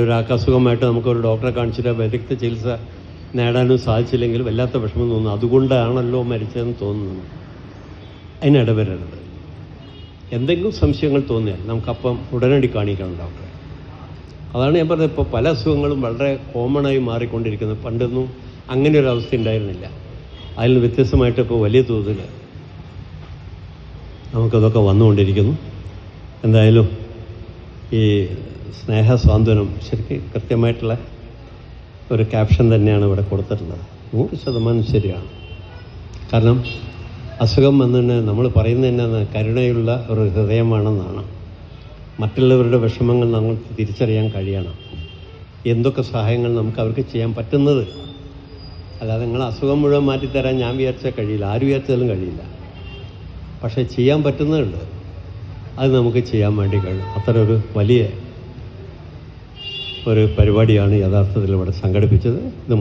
ഒരാൾക്ക് അസുഖമായിട്ട് നമുക്കൊരു ഡോക്ടറെ കാണിച്ചിട്ട് വിദഗ്ധ ചികിത്സ നേടാനും സാധിച്ചില്ലെങ്കിൽ വല്ലാത്ത വിഷമം തോന്നുന്നു. അതുകൊണ്ടാണല്ലോ മരിച്ചതെന്ന് തോന്നുന്നു. അതിനിടവരരുത്. എന്തെങ്കിലും സംശയങ്ങൾ തോന്നിയാൽ നമുക്കപ്പം ഉടനടി കാണിക്കണം ഡോക്ടറെ. അതാണ് ഞാൻ പറഞ്ഞത്. ഇപ്പോൾ പല അസുഖങ്ങളും വളരെ കോമണായി മാറിക്കൊണ്ടിരിക്കുന്നത് പണ്ടൊന്നും അങ്ങനെ ഒരു അവസ്ഥ ഉണ്ടായിരുന്നില്ല. അതിൽ വ്യത്യസ്തമായിട്ട് ഇപ്പോൾ വലിയ തോതിൽ നമുക്കതൊക്കെ വന്നുകൊണ്ടിരിക്കുന്നു. എന്തായാലും ഈ സ്നേഹ സ്വാന്തനം ശരിക്കും കൃത്യമായിട്ടുള്ള ഒരു ക്യാപ്ഷൻ തന്നെയാണ് ഇവിടെ കൊടുത്തിട്ടുള്ളത്. നൂറ് ശതമാനം ശരിയാണ്. കാരണം അസുഖം വന്നിട്ട് നമ്മൾ പറയുന്നത് തന്നെ കരുണയുള്ള ഒരു ഹൃദയമാണെന്നാണ്. മറ്റുള്ളവരുടെ വിഷമങ്ങൾ നമുക്ക് തിരിച്ചറിയാൻ കഴിയണം. എന്തൊക്കെ സഹായങ്ങൾ നമുക്ക് അവർക്ക് ചെയ്യാൻ പറ്റുന്നത്? അല്ലാതെ നിങ്ങൾ അസുഖം മുഴുവൻ മാറ്റിത്തരാൻ ഞാൻ വിചാരിച്ചാൽ കഴിയില്ല. ആര് വിചാരിച്ചാലും കഴിയില്ല. പക്ഷേ ചെയ്യാൻ പറ്റുന്നതുണ്ട്. അത് നമുക്ക് ചെയ്യാൻ വേണ്ടി കഴിയും. അത്ര ഒരു വലിയ ഒരു പരിപാടിയാണ് യഥാർത്ഥത്തിൽ ഇവിടെ സംഘടിപ്പിച്ചത്. ഇത്